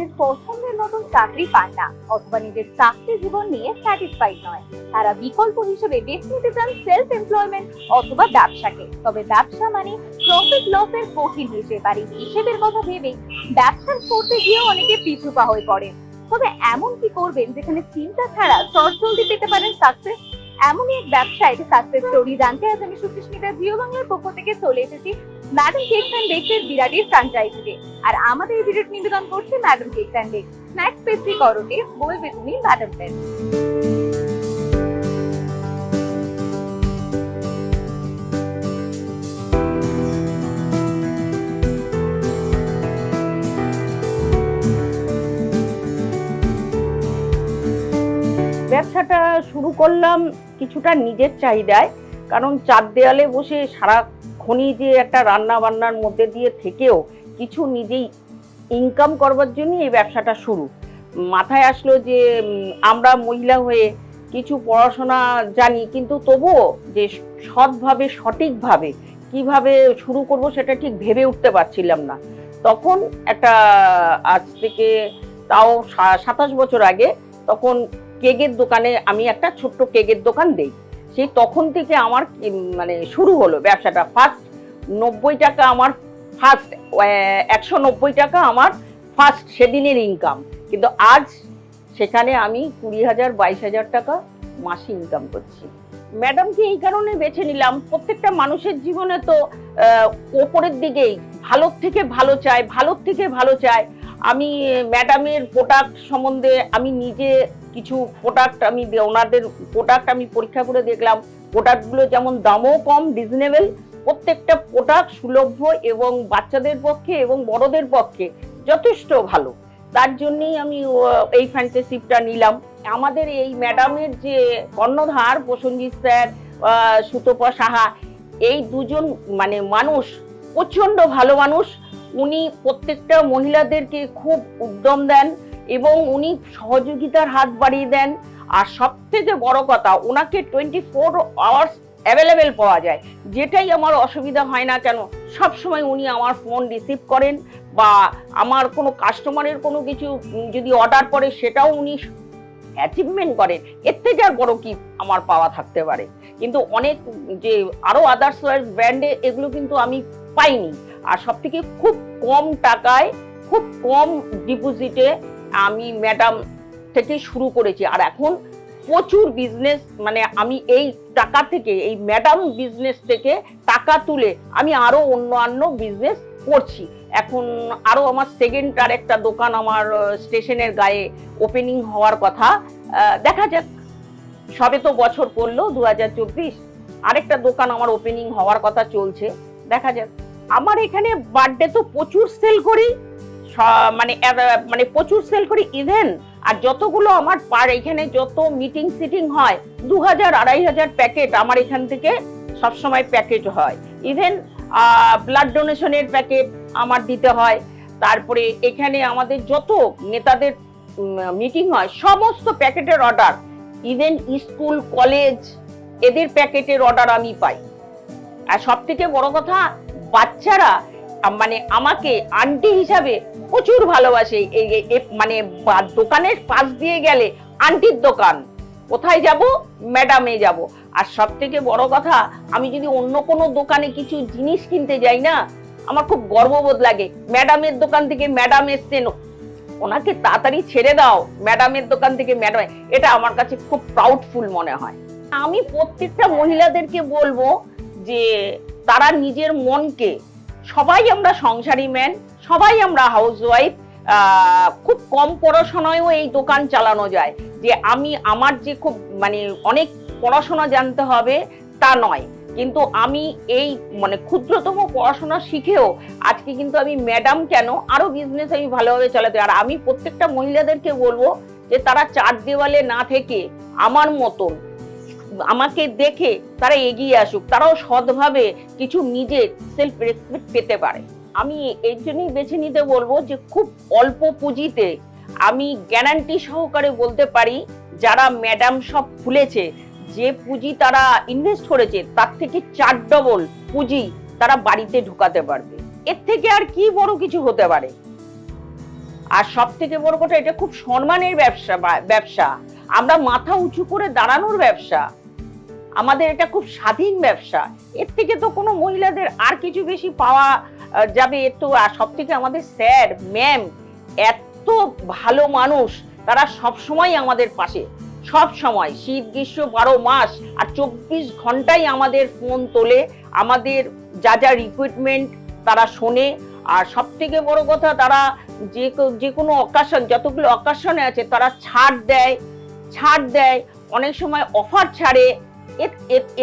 নিজের পছন্দের মতন চাকরি পান না, অথবা নিজের চাকরি জীবন নিয়ে স্যাটিসফাইড নয়। তারা বিকল্প হিসেবে বেছে নিতে চান সেলফ এমপ্লয়মেন্ট অথবা ব্যবসাকে। তবে ব্যবসা মানে প্রফিট লসের কঠিন হিসেব, আর হিসেবের কথা ভেবে ব্যবসা করতে গিয়েও অনেকে পিছু পা হয়ে পড়েন। তবে এমন কি করবেন যেখানে চিন্তা ছাড়া চটজলদি পেতে পারেন সাকসেস এমনই এক ব্যবসায় সাকসেস স্টোরি জানতে আজ আমি সুচিস্মিতা জিও বাংলার পক্ষ থেকে চলে এসেছি। ম্যাডাম কেকস অ্যান্ড বেকসের বিরাটির ফ্র্যাঞ্চাইজিতে আর আমাদের এই ভিডিওটি নিবেদন করছে madam cakes and bake snacks pastry করতে বলবে তুমি ম্যাডাম পেন ব্যবসাটা শুরু করলাম কিছুটা নিজের চাহিদায়, কারণ চার দেয়ালে বসে সারাক্ষণই যে একটা রান্না বান্নার মধ্যে দিয়ে থেকেও কিছু নিজেই ইনকাম করবার জন্যই এই ব্যবসাটা শুরু। মাথায় আসলো যে আমরা মহিলা হয়ে কিছু পড়াশোনা জানি, কিন্তু তবুও যে সৎভাবে, সঠিকভাবে কীভাবে শুরু করব সেটা ঠিক ভেবে উঠতে পারছিলাম না। তখন একটা, আজ থেকে তাও সাতাশ বছর আগে তখন কেকের দোকানে আমি একটা ছোট্ট কেকের দোকান দেই। সেই তখন থেকে আমার মানে শুরু হলো ব্যবসাটা। ফার্স্ট নব্বই টাকা আমার ফার্স্ট একশো নব্বই টাকা আমার ফার্স্ট সেদিনের ইনকাম কিন্তু আজ সেখানে আমি কুড়ি হাজার, বাইশ হাজার টাকা মাসে ইনকাম করছি। ম্যাডামকে এই কারণে বেছে নিলাম, প্রত্যেকটা মানুষের জীবনে তো ওপরের দিকেই, ভালোর থেকে ভালো চায়, ভালোর থেকে ভালো চায়। আমি ম্যাডামের প্রোডাক্ট সম্বন্ধে আমি নিজে কিছু প্রোডাক্ট আমি ওনাদের প্রোডাক্ট আমি পরীক্ষা করে দেখলাম। প্রোডাক্টগুলো যেমন দামও কম রিজনেবল প্রত্যেকটা প্রোডাক্ট সুলভ্য এবং বাচ্চাদের পক্ষে এবং বড়দের পক্ষে যথেষ্ট ভালো। তার জন্যই আমি এই ফ্যান্টাসিপটা নিলাম। আমাদের এই ম্যাডামের যে কর্ণধার প্রসঞ্জিৎ স্যার সুতপা সাহা, এই দুজন মানে মানুষ, প্রচণ্ড ভালো মানুষ। উনি প্রত্যেকটা মহিলাদেরকে খুব উদ্যম দেন। এবং উনি সহযোগিতার হাত বাড়িয়ে দেন। আর সব থেকে বড় কথা ওনাকে টোয়েন্টি ফোর আওয়ার্স অ্যাভেলেবেল পাওয়া যায়। যেটাই আমার অসুবিধা হয় না কেন সব সময় উনি আমার ফোন রিসিভ করেন বা আমার কোনো কাস্টমারের কোনো কিছু যদি অর্ডার করে, সেটাও উনি অ্যাচিভমেন্ট করেন। এর থেকে আর বড় কি আমার পাওয়া থাকতে পারে। কিন্তু অনেক যে আরও আদার্স ব্র্যান্ডে এগুলো কিন্তু আমি পাইনি। আর সব থেকে খুব কম টাকায়, খুব কম ডিপোজিটে আমি ম্যাডাম থেকে শুরু করেছি। আর এখন প্রচুর বিজনেস মানে আমি এই টাকা থেকে, এই ম্যাডাম বিজনেস থেকে টাকা তুলে আমি আরও অন্যান্য বিজনেস করছি। এখন আরও আমার সেকেন্ড আর একটা দোকান আমার স্টেশনের গায়ে ওপেনিং হওয়ার কথা। দেখা যাক। সবে তো বছর পড়ল দু হাজার চব্বিশ। আরেকটা দোকান আমার ওপেনিং হওয়ার কথা চলছে। দেখা যাক। আমার এখানে বার্থডে তো প্রচুর সেল করি। মানে মানে প্রচুর সেল করি ইভেন আর যতগুলো আমার পার এখানে যত মিটিং সিটিং হয় দু হাজার আড়াই হাজার প্যাকেট আমার এখান থেকে সবসময় প্যাকেট হয়। ইভেন ব্লাড ডোনেশনের প্যাকেট আমার দিতে হয়। তারপরে এখানে আমাদের যত নেতাদের মিটিং হয়, সমস্ত প্যাকেটের অর্ডার ইভেন স্কুল কলেজ এদের প্যাকেটের অর্ডার আমি পাই। আর সব থেকে বড় কথা, বাচ্চারা মানে আমাকে আন্টি হিসাবে প্রচুর ভালোবাসে। এই মানে দোকানের পাশ দিয়ে গেলে আন্টির দোকান। কোথায় যাব? ম্যাডামে যাব। আর সব থেকে বড় কথা, আমি যদি অন্য কোনো দোকানে কিছু জিনিস কিনতে যাই না, আমার খুব গর্ববোধ লাগে। ম্যাডামের দোকান থেকে ম্যাডাম এসছেন। ওনাকে তাড়াতাড়ি ছেড়ে দাও। ম্যাডামের দোকান থেকে ম্যাডাম এটা আমার কাছে খুব প্রাউডফুল মনে হয়। আমি প্রত্যেকটা মহিলাদেরকে বলব যে, তারা নিজের মনকে সবাই আমরা সংসারী ম্যান, সবাই আমরা হাউস ওয়াইফ খুব কম পড়াশোনায়ও এই দোকান চালানো যায়। যে আমি আমার যে খুব মানে অনেক পড়াশোনা জানতে হবে তা নয়। কিন্তু আমি এই মানে ক্ষুদ্রতম পড়াশোনা শিখেও আজকে কিন্তু আমি ম্যাডাম কেন আরও বিজনেস আমি ভালোভাবে চালাতে আর আমি প্রত্যেকটা মহিলাদেরকে বলব যে তারা চার দেওয়ালে না থেকে আমার মতন আমাকে দেখে তারা এগিয়ে আসুক, তারাও সৎভাবে কিছু নিজের সেলফ রেসপেক্ট পেতে পারে। আমি এর জন্যই বেছে নিতে বলব যে, খুব অল্প পুঁজিতে আমি গ্যারান্টি সহকারে বলতে পারি, যারা ম্যাডাম সব খুলেছে, যে পুঁজি তারা ইনভেস্ট করেছে, তার থেকে চার ডবল পুঁজি তারা বাড়িতে ঢুকাতে পারবে। এর থেকে আর কি বড় কিছু হতে পারে? আর সব থেকে বড় কথা, এটা খুব সম্মানের ব্যবসা ব্যবসা। আমরা মাথা উঁচু করে দাঁড়ানোর ব্যবসা। আমাদের এটা খুব স্বাধীন ব্যবসা। এর থেকে তো কোনো মহিলাদের আর কিছু বেশি পাওয়া যাবে। এর তো সব থেকে আমাদের স্যার, ম্যাম, এত ভালো মানুষ, তারা সব সময় আমাদের পাশে। সব সময় শীত, গ্রীষ্ম, বারো মাস আর চব্বিশ ঘন্টাই আমাদের ফোন তোলে। আমাদের যা যা রিক্রুটমেন্ট তারা শোনে। আর সব থেকে বড় কথা, তারা যে যে কোনো অকাশন যতগুলো অকাশনে আছে, তারা ছাড় দেয়। ছাড় দেয়। অনেক সময় অফার ছাড়ে।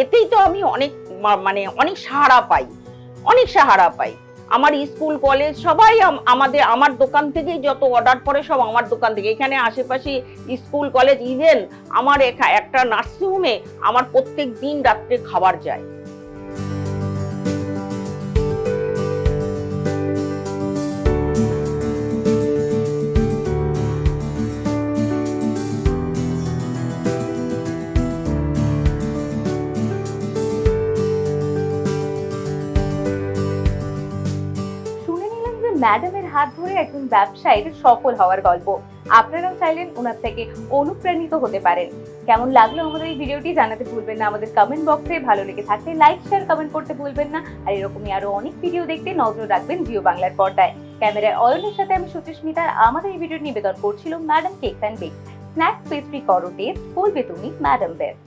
এতেই তো আমি অনেক মানে অনেক সাহারা পাই, অনেক সাহারা পাই। আমার স্কুল, কলেজ সবাই আমাদের, আমার দোকান থেকেই যত অর্ডার পড়ে সব আমার দোকান থেকে। এখানে আশেপাশে স্কুল, কলেজ ইভেন আমার একটা নার্সিংহোমে আমার প্রত্যেক দিন রাত্রে খাবার যায়। ম্যাডামের হাত ধরে একজন ব্যবসায়ীর সফল হওয়ার গল্প। আপনারাও চাইলেন ওনার থেকে অনুপ্রাণিত হতে পারেন। কেমন লাগল আমাদের এই ভিডিওটি জানাতে ভুলবেন না। আমাদের কমেন্ট বক্সে ভালো লেগে থাকলে লাইক শেয়ার কমেন্ট করতে ভুলবেন না। আর এরকমই আরও অনেক ভিডিও দেখতে নজর রাখবেন জিও বাংলার পর্দায়। ক্যামেরায় অয়নের সাথে আমি সুচিস্মিতা আমাদের এই ভিডিও নিবেদন করছিল madam cake and bake snacks pastry করো টেস্ট বলবে তুমি ম্যাডাম বেস্ট